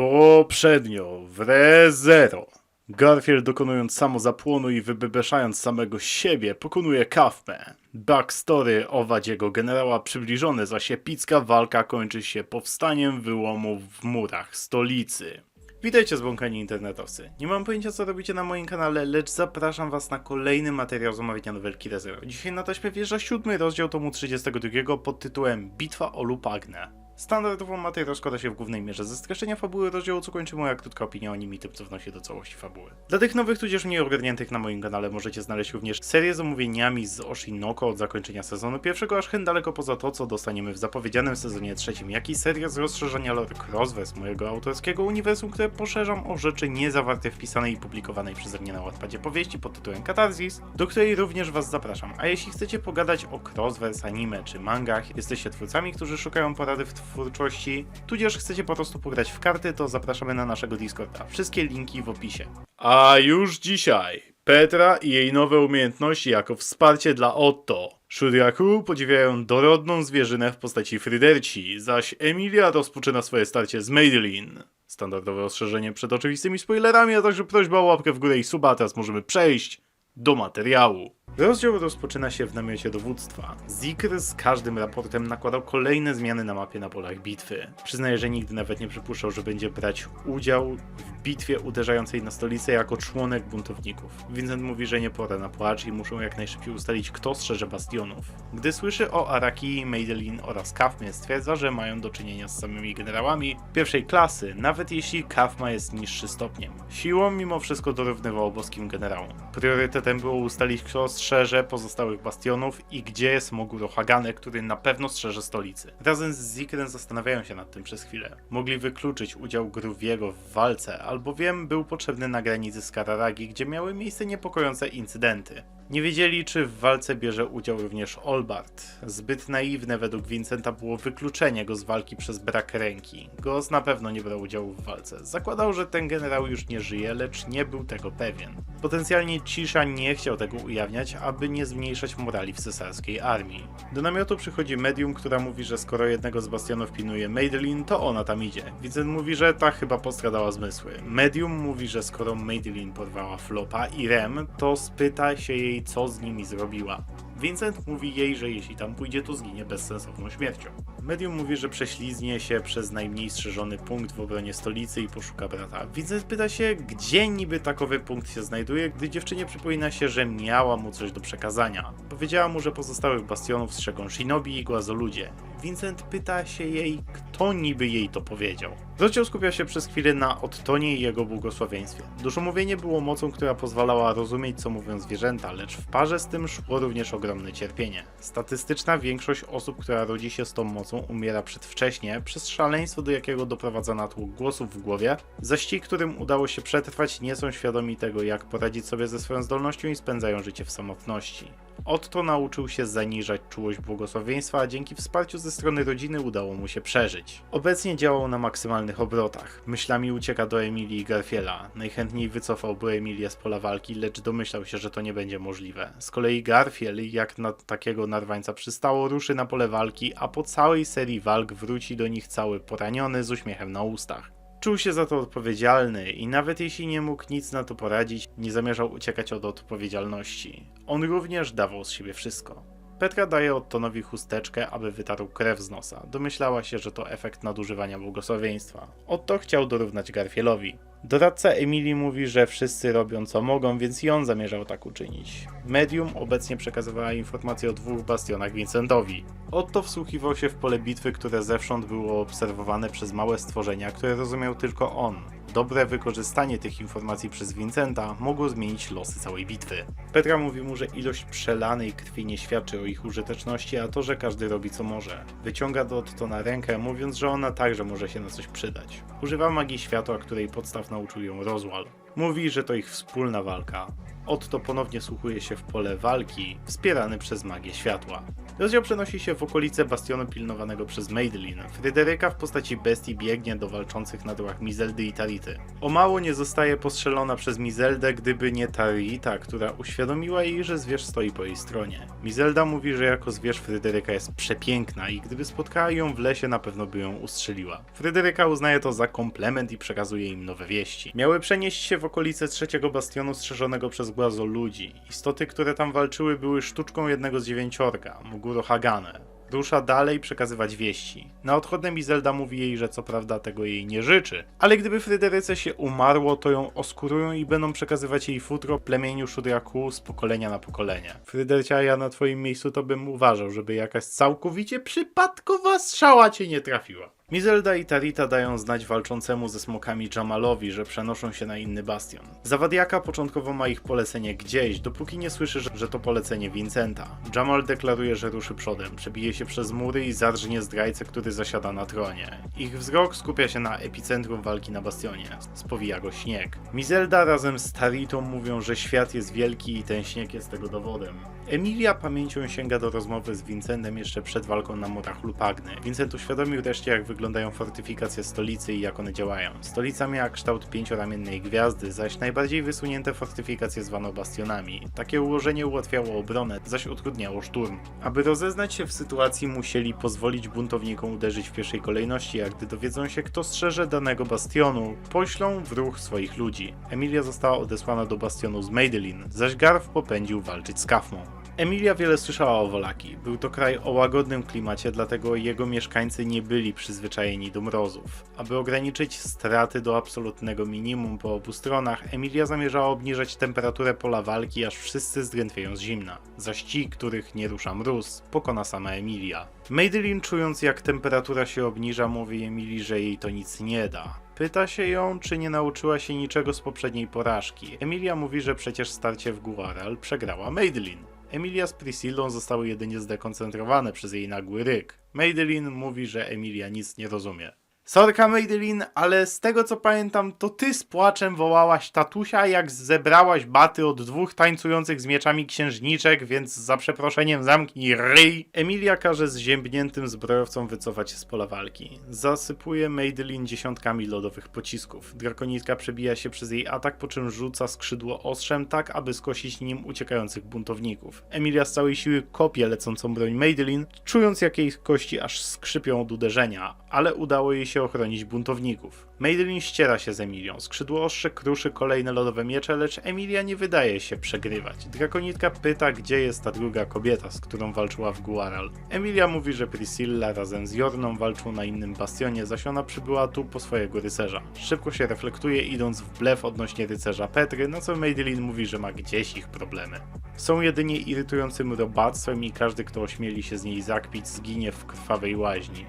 Poprzednio w ReZero Garfield dokonując samozapłonu i wybebeszając samego siebie pokonuje Kafmę. Backstory owadziego generała przybliżone, zaś epicka walka kończy się powstaniem wyłomów w murach stolicy. Witajcie zbłąkani internetowcy. Nie mam pojęcia co robicie na moim kanale, lecz zapraszam was na kolejny materiał z omawiania nowelki ReZero. Dzisiaj na taśmie wjeżdża siódmy rozdział tomu 32 pod tytułem Bitwa o Lupagnę. Standardowo materiał składa się w głównej mierze ze streszczenia fabuły rozdziału, co kończy moja krótka opinia o nim i tym, co wnosi do całości fabuły. Dla tych nowych, tudzież mniej ogarniętych na moim kanale możecie znaleźć również serię z omówieniami z Oshinoko od zakończenia sezonu pierwszego, aż hen daleko poza to, co dostaniemy w zapowiedzianym sezonie trzecim, jak i seria z rozszerzenia lore Crossverse mojego autorskiego uniwersum, które poszerzam o rzeczy nie zawarte w pisanej i publikowanej przeze mnie na Wattpadzie powieści pod tytułem Katarzys, do której również was zapraszam. A jeśli chcecie pogadać o Crossverse, anime czy mangach, jesteście twórcami, którzy szukają porady w twórczości, tudzież chcecie po prostu pograć w karty, to zapraszamy na naszego Discorda. Wszystkie linki w opisie. A już dzisiaj Petra i jej nowe umiejętności jako wsparcie dla Otto. Shuryaku podziwiają dorodną zwierzynę w postaci Fryderci, zaś Emilia rozpoczyna swoje starcie z Madeline. Standardowe ostrzeżenie przed oczywistymi spoilerami, a także prośba o łapkę w górę i suba, teraz możemy przejść do materiału. Rozdział rozpoczyna się w namiocie dowództwa. Zikr z każdym raportem nakładał kolejne zmiany na mapie na polach bitwy. Przyznaje, że nigdy nawet nie przypuszczał, że będzie brać udział w bitwie uderzającej na stolicę jako członek buntowników. Vincent mówi, że nie pora na płacz i muszą jak najszybciej ustalić, kto strzeże bastionów. Gdy słyszy o Araki, Madeline oraz Kafmie, stwierdza, że mają do czynienia z samymi generałami pierwszej klasy, nawet jeśli Kafma jest niższy stopniem. Siłą mimo wszystko dorównywał boskim generałom. Priorytetem było ustalić, kto strzeże pozostałych bastionów i gdzie jest Moguro Hagane, który na pewno strzeże stolicy. Razem z Zikrem zastanawiają się nad tym przez chwilę. Mogli wykluczyć udział Gruwiego w walce, albowiem był potrzebny na granicy z Kararagi, gdzie miały miejsce niepokojące incydenty. Nie wiedzieli, czy w walce bierze udział również Olbart. Zbyt naiwne według Vincenta było wykluczenie go z walki przez brak ręki. Ghost na pewno nie brał udziału w walce. Zakładał, że ten generał już nie żyje, lecz nie był tego pewien. Potencjalnie Cisza nie chciał tego ujawniać, aby nie zmniejszać morali w cesarskiej armii. Do namiotu przychodzi medium, która mówi, że skoro jednego z bastionów pilnuje Madeline, to ona tam idzie. Vincent mówi, że ta chyba postradała zmysły. Medium mówi, że skoro Madeline porwała Flopa i Rem, to spyta się jej, co z nimi zrobiła. Vincent mówi jej, że jeśli tam pójdzie, to zginie bezsensowną śmiercią. Medium mówi, że prześliznie się przez najmniej strzeżony punkt w obronie stolicy i poszuka brata. Vincent pyta się, gdzie niby takowy punkt się znajduje, gdy dziewczynie przypomina się, że miała mu coś do przekazania. Powiedziała mu, że pozostałych bastionów strzegą Shinobi i Głazoludzie. Vincent pyta się jej, kto niby jej to powiedział. Rozdział skupia się przez chwilę na Ottonie i jego błogosławieństwie. Duszomówienie było mocą, która pozwalała rozumieć, co mówią zwierzęta, lecz w parze z tym szło również ogromne cierpienie. Statystyczna większość osób, która rodzi się z tą mocą, umiera przedwcześnie przez szaleństwo, do jakiego doprowadza natłok głosów w głowie, zaś ci, którym udało się przetrwać, nie są świadomi tego, jak poradzić sobie ze swoją zdolnością i spędzają życie w samotności. Otto nauczył się zaniżać czułość błogosławieństwa, a dzięki wsparciu ze strony rodziny udało mu się przeżyć. Obecnie działał na maksymalnych obrotach. Myślami ucieka do Emilii i Garfiela. Najchętniej wycofałby Emilię z pola walki, lecz domyślał się, że to nie będzie możliwe. Z kolei Garfiel, jak na takiego narwańca przystało, ruszy na pole walki, a po całej serii walk wróci do nich cały poraniony z uśmiechem na ustach. Czuł się za to odpowiedzialny i nawet jeśli nie mógł nic na to poradzić, nie zamierzał uciekać od odpowiedzialności. On również dawał z siebie wszystko. Petra daje Ottonowi chusteczkę, aby wytarł krew z nosa. Domyślała się, że to efekt nadużywania błogosławieństwa. Otto chciał dorównać Garfielowi. Doradca Emilii mówi, że wszyscy robią co mogą, więc i on zamierzał tak uczynić. Medium obecnie przekazywała informacje o dwóch bastionach Vincentowi. Otto wsłuchiwał się w pole bitwy, które zewsząd było obserwowane przez małe stworzenia, które rozumiał tylko on. Dobre wykorzystanie tych informacji przez Vincenta mogło zmienić losy całej bitwy. Petra mówi mu, że ilość przelanej krwi nie świadczy o ich użyteczności, a to, że każdy robi co może. Wyciąga do Ottona rękę, mówiąc, że ona także może się na coś przydać. Używa magii światła, której podstaw nauczył ją Roswell. Mówi, że to ich wspólna walka. Otto ponownie słuchuje się w pole walki, wspierany przez magię światła. Rozdział przenosi się w okolice bastionu pilnowanego przez Madeline. Fryderyka w postaci bestii biegnie do walczących na tyłach Mizeldy i Tarity. O mało nie zostaje postrzelona przez Mizeldę, gdyby nie Tarita, która uświadomiła jej, że zwierz stoi po jej stronie. Mizelda mówi, że jako zwierz Fryderyka jest przepiękna i gdyby spotkała ją w lesie, na pewno by ją ustrzeliła. Fryderyka uznaje to za komplement i przekazuje im nowe wieści. Miały przenieść się w okolice trzeciego bastionu strzeżonego przez Głazo ludzi. Istoty, które tam walczyły, były sztuczką jednego z dziewięciorga, Muguro Hagane. Rusza dalej przekazywać wieści. Na odchodne Mizelda mówi jej, że co prawda tego jej nie życzy, ale gdyby Fryderyce się umarło, to ją oskurują i będą przekazywać jej futro plemieniu Shudriaku z pokolenia na pokolenie. Frydercia, ja na twoim miejscu to bym uważał, żeby jakaś całkowicie przypadkowa strzała cię nie trafiła. Mizelda i Tarita dają znać walczącemu ze smokami Jamalowi, że przenoszą się na inny bastion. Zawadiaka początkowo ma ich polecenie gdzieś, dopóki nie słyszy, że- to polecenie Vincenta. Jamal deklaruje, że ruszy przodem, przebije się przez mury i zarżnie zdrajcę, który zasiada na tronie. Ich wzrok skupia się na epicentrum walki na bastionie. Spowija go śnieg. Mizelda razem z Taritą mówią, że świat jest wielki i ten śnieg jest tego dowodem. Emilia pamięcią sięga do rozmowy z Vincentem jeszcze przed walką na murach Lupagny. Vincent uświadomił wreszcie, jak wyglądają fortyfikacje stolicy i jak one działają. Stolica miała kształt pięcioramiennej gwiazdy, zaś najbardziej wysunięte fortyfikacje zwano bastionami. Takie ułożenie ułatwiało obronę, zaś utrudniało szturm. Aby rozeznać się w sytuacji, musieli pozwolić buntownikom uderzyć w pierwszej kolejności, a gdy dowiedzą się, kto strzeże danego bastionu, poślą w ruch swoich ludzi. Emilia została odesłana do bastionu z Madeline, zaś Garf popędził walczyć z Kafmą. Emilia wiele słyszała o Wolaki. Był to kraj o łagodnym klimacie, dlatego jego mieszkańcy nie byli przyzwyczajeni do mrozów. Aby ograniczyć straty do absolutnego minimum po obu stronach, Emilia zamierzała obniżać temperaturę pola walki, aż wszyscy zdrętwieją z zimna. Zaś ci, których nie rusza mróz, pokona sama Emilia. Madeline, czując jak temperatura się obniża, mówi Emilii, że jej to nic nie da. Pyta się ją, czy nie nauczyła się niczego z poprzedniej porażki. Emilia mówi, że przecież starcie w Guaral przegrała Madeline. Emilia z Priscillą zostały jedynie zdekoncentrowane przez jej nagły ryk. Madeline mówi, że Emilia nic nie rozumie. Sorka Madeline, ale z tego co pamiętam, to ty z płaczem wołałaś tatusia, jak zebrałaś baty od dwóch tańcujących z mieczami księżniczek, więc za przeproszeniem zamknij ryj. Emilia każe zziębniętym zbrojowcom wycofać się z pola walki. Zasypuje Madeline dziesiątkami lodowych pocisków. Drakonitka przebija się przez jej atak, po czym rzuca skrzydło ostrzem tak, aby skosić nim uciekających buntowników. Emilia z całej siły kopie lecącą broń Madeline, czując jak jej kości aż skrzypią od uderzenia, ale udało jej ochronić buntowników. Madeline ściera się z Emilią, skrzydło ostrze kruszy kolejne lodowe miecze, lecz Emilia nie wydaje się przegrywać. Drakonitka pyta, gdzie jest ta druga kobieta, z którą walczyła w Guaral. Emilia mówi, że Priscilla razem z Jorną walczą na innym bastionie, zaś ona przybyła tu po swojego rycerza. Szybko się reflektuje, idąc w blef odnośnie rycerza Petry, na co Madeline mówi, że ma gdzieś ich problemy. Są jedynie irytującym robactwem i każdy, kto ośmieli się z niej zakpić, zginie w krwawej łaźni.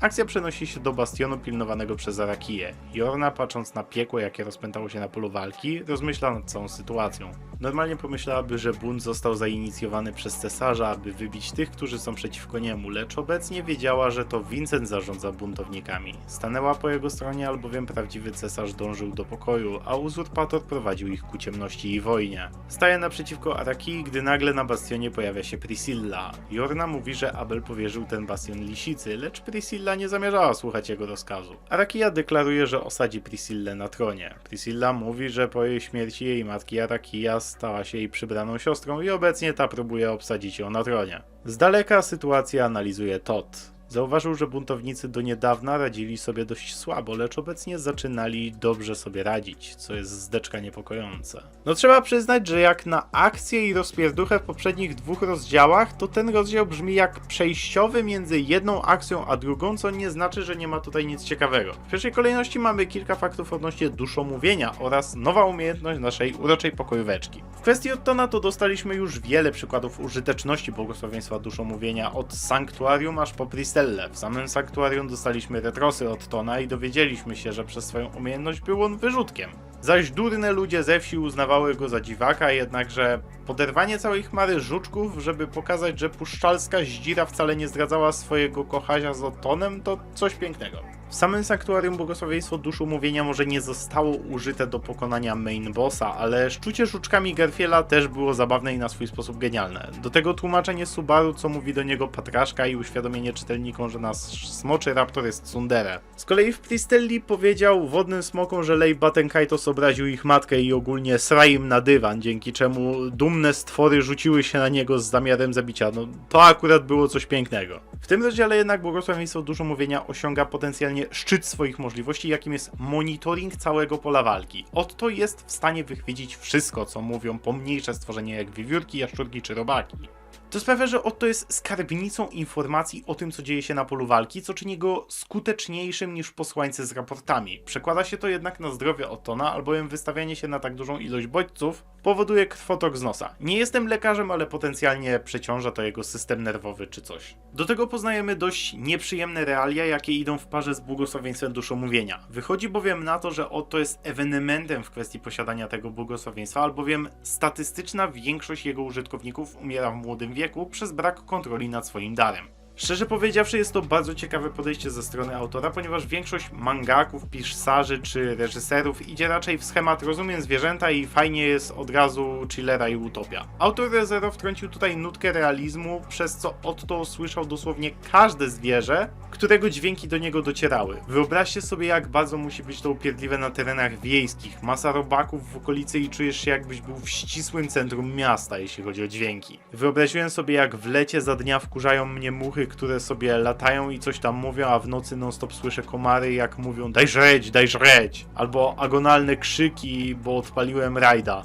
Akcja przenosi się do bastionu pilnowanego przez Arakiję. Jorna, patrząc na piekło, jakie rozpętało się na polu walki, rozmyśla nad całą sytuacją. Normalnie pomyślałaby, że bunt został zainicjowany przez cesarza, aby wybić tych, którzy są przeciwko niemu, lecz obecnie wiedziała, że to Vincent zarządza buntownikami. Stanęła po jego stronie, albowiem prawdziwy cesarz dążył do pokoju, a uzurpator prowadził ich ku ciemności i wojnie. Staje naprzeciwko Arakii, gdy nagle na bastionie pojawia się Priscilla. Jorna mówi, że Abel powierzył ten bastion lisicy, lecz Priscilla nie zamierzała słuchać jego rozkazu. Arakia deklaruje, że osadzi Priscillę na tronie. Priscilla mówi, że po jej śmierci jej matki Arakia stała się jej przybraną siostrą i obecnie ta próbuje obsadzić ją na tronie. Z daleka sytuację analizuje Todd. Zauważył, że buntownicy do niedawna radzili sobie dość słabo, lecz obecnie zaczynali dobrze sobie radzić, co jest zdeczka niepokojące. No trzeba przyznać, że jak na akcję i rozpierduchę w poprzednich dwóch rozdziałach, to ten rozdział brzmi jak przejściowy między jedną akcją a drugą, co nie znaczy, że nie ma tutaj nic ciekawego. W pierwszej kolejności mamy kilka faktów odnośnie duszomówienia oraz nowa umiejętność naszej uroczej pokojóweczki. W kwestii Ottona to dostaliśmy już wiele przykładów użyteczności błogosławieństwa duszomówienia od Sanktuarium aż po Priestelle. W samym Sanktuarium dostaliśmy retrosy od Tona i dowiedzieliśmy się, że przez swoją umiejętność był on wyrzutkiem. Zaś durne ludzie ze wsi uznawały go za dziwaka, jednakże poderwanie całej chmary żuczków, żeby pokazać, że puszczalska zdzira wcale nie zdradzała swojego kochasia z Ottonem, to coś pięknego. W samym sanktuarium błogosławieństwo dusz umówienia może nie zostało użyte do pokonania main bossa, ale szczucie żuczkami Garfiela też było zabawne i na swój sposób genialne. Do tego tłumaczenie Subaru, co mówi do niego Patraszka i uświadomienie czytelnikom, że nasz smoczy raptor jest tsundere. Z kolei w Pristelli powiedział wodnym smokom, że Leif Battenkaitos obraził ich matkę i ogólnie sraj im na dywan, dzięki czemu dumne stwory rzuciły się na niego z zamiarem zabicia. No to akurat było coś pięknego. W tym rozdziale jednak błogosławieństwo dużo mówienia osiąga potencjalnie szczyt swoich możliwości, jakim jest monitoring całego pola walki. Otto jest w stanie wychwycić wszystko, co mówią pomniejsze stworzenia jak wiewiórki, jaszczurki czy robaki. To sprawia, że Otto jest skarbnicą informacji o tym, co dzieje się na polu walki, co czyni go skuteczniejszym niż posłańcy z raportami. Przekłada się to jednak na zdrowie Ottona, albowiem wystawianie się na tak dużą ilość bodźców powoduje krwotok z nosa. Nie jestem lekarzem, ale potencjalnie przeciąża to jego system nerwowy czy coś. Do tego poznajemy dość nieprzyjemne realia, jakie idą w parze z błogosławieństwem duszomówienia. Wychodzi bowiem na to, że Otto jest ewenementem w kwestii posiadania tego błogosławieństwa, albowiem statystyczna większość jego użytkowników umiera w młodym wieku przez brak kontroli nad swoim darem. Szczerze powiedziawszy, jest to bardzo ciekawe podejście ze strony autora, ponieważ większość mangaków, pisarzy czy reżyserów idzie raczej w schemat rozumiem zwierzęta i fajnie jest od razu chillera i utopia. Autor Rezero wtrącił tutaj nutkę realizmu, przez co Otto słyszał dosłownie każde zwierzę, którego dźwięki do niego docierały. Wyobraźcie sobie, jak bardzo musi być to upierdliwe na terenach wiejskich. Masa robaków w okolicy i czujesz się jakbyś był w ścisłym centrum miasta, jeśli chodzi o dźwięki. Wyobraziłem sobie, jak w lecie za dnia wkurzają mnie muchy, które sobie latają i coś tam mówią, a w nocy non-stop słyszę komary, jak mówią daj żreć, daj żreć. Albo agonalne krzyki, bo odpaliłem rajda.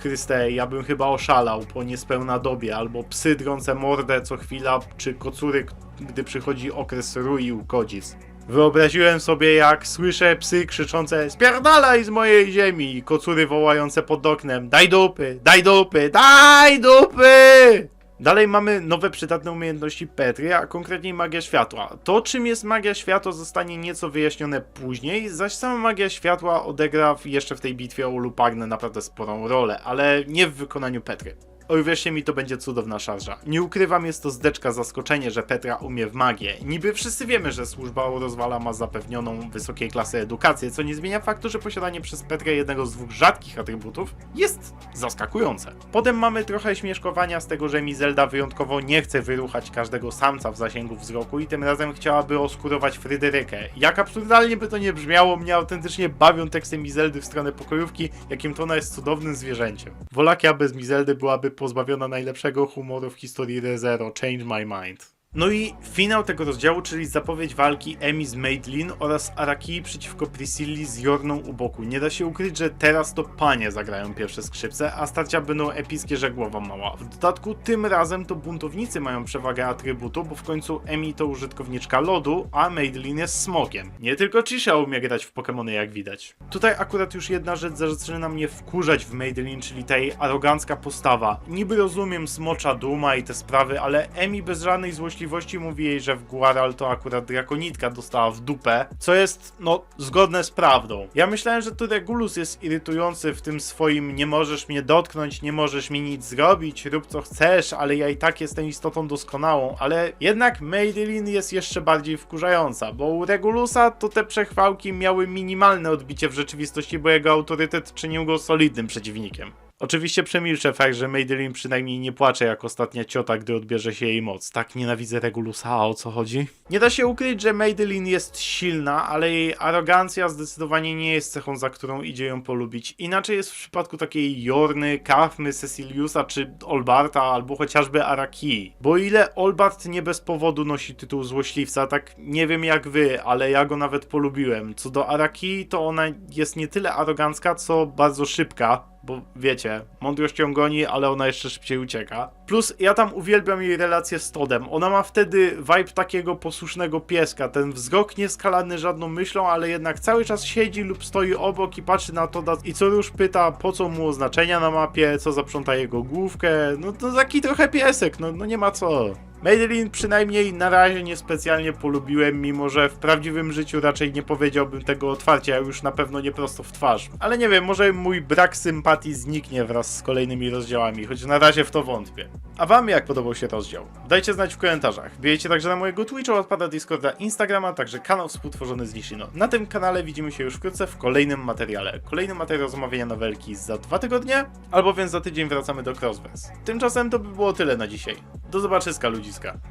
Chryste, ja bym chyba oszalał po niespełna dobie, albo psy drące mordę co chwila, czy kocury, gdy przychodzi okres rui u kodzic. Wyobraziłem sobie, jak słyszę psy krzyczące spierdalaj z mojej ziemi i kocury wołające pod oknem daj dupy, daj dupy, daj dupy! Dalej mamy nowe przydatne umiejętności Petry, a konkretniej magia światła. To czym jest magia światła zostanie nieco wyjaśnione później, zaś sama magia światła odegra jeszcze w tej bitwie o Lupagnę naprawdę sporą rolę, ale nie w wykonaniu Petry. Oj, wierzcie mi, to będzie cudowna szarża. Nie ukrywam, jest to zdeczka zaskoczenie, że Petra umie w magię. Niby wszyscy wiemy, że służba rozwala ma zapewnioną wysokiej klasy edukację, co nie zmienia faktu, że posiadanie przez Petrę jednego z dwóch rzadkich atrybutów jest zaskakujące. Potem mamy trochę śmieszkowania z tego, że Mizelda wyjątkowo nie chce wyruchać każdego samca w zasięgu wzroku i tym razem chciałaby oskurować Fryderykę. Jak absurdalnie by to nie brzmiało, mnie autentycznie bawią teksty Mizeldy w stronę pokojówki, jakim to ona jest cudownym zwierzęciem. Wolakia bez Mizeldy byłaby pozbawiona najlepszego humoru w historii ReZero, Change My Mind. No i finał tego rozdziału, czyli zapowiedź walki Emi z Maidlin oraz Araki przeciwko Priscilli z Jorną u boku. Nie da się ukryć, że teraz to panie zagrają pierwsze skrzypce, a starcia będą epickie, że głowa mała. W dodatku tym razem to buntownicy mają przewagę atrybutu, bo w końcu Emi to użytkowniczka lodu, a Maidlin jest smokiem. Nie tylko Chisha umie grać w Pokémony jak widać. Tutaj akurat już jedna rzecz zaczyna mnie wkurzać w Maidlin, czyli ta jej arogancka postawa. Niby rozumiem smocza duma i te sprawy, ale Emi bez żadnej złośliwości mówi jej, że w Guaral to akurat drakonitka dostała w dupę, co jest, no, zgodne z prawdą. Ja myślałem, że to Regulus jest irytujący w tym swoim nie możesz mnie dotknąć, nie możesz mi nic zrobić, rób co chcesz, ale ja i tak jestem istotą doskonałą, ale jednak Madeline jest jeszcze bardziej wkurzająca, bo u Regulusa to te przechwałki miały minimalne odbicie w rzeczywistości, bo jego autorytet czynił go solidnym przeciwnikiem. Oczywiście przemilczę fakt, że Madeline przynajmniej nie płacze jak ostatnia ciota, gdy odbierze się jej moc. Tak nienawidzę Regulusa, a o co chodzi? Nie da się ukryć, że Madeline jest silna, ale jej arogancja zdecydowanie nie jest cechą, za którą idzie ją polubić. Inaczej jest w przypadku takiej Jorny, Kafmy, Ceciliusa czy Olbarta, albo chociażby Araki. Bo ile Olbart nie bez powodu nosi tytuł złośliwca, tak nie wiem jak wy, ale ja go nawet polubiłem. Co do Araki, to ona jest nie tyle arogancka, co bardzo szybka, bo wiecie, mądrość ją goni, ale ona jeszcze szybciej ucieka. Plus ja tam uwielbiam jej relację z Todem. Ona ma wtedy vibe takiego posłusznego pieska. Ten wzrok nieskalany żadną myślą, ale jednak cały czas siedzi lub stoi obok i patrzy na Toda i co już pyta, po co mu oznaczenia na mapie, co zaprząta jego główkę. No to taki trochę piesek, no, no nie ma co. Madeline przynajmniej na razie niespecjalnie polubiłem, mimo że w prawdziwym życiu raczej nie powiedziałbym tego otwarcie, a już na pewno nie prosto w twarz. Ale nie wiem, może mój brak sympatii zniknie wraz z kolejnymi rozdziałami, choć na razie w to wątpię. A wam jak podobał się rozdział? Dajcie znać w komentarzach. Wbijajcie także na mojego Twitcha, odpada Discorda, Instagrama, także kanał współtworzony z Nishino. Na tym kanale widzimy się już wkrótce w kolejnym materiale. Kolejny materiał z omawiania nowelki za dwa tygodnie, albo więc za tydzień wracamy do Crossverse. Tymczasem to by było tyle na dzisiaj. Do zobaczyska ludziska.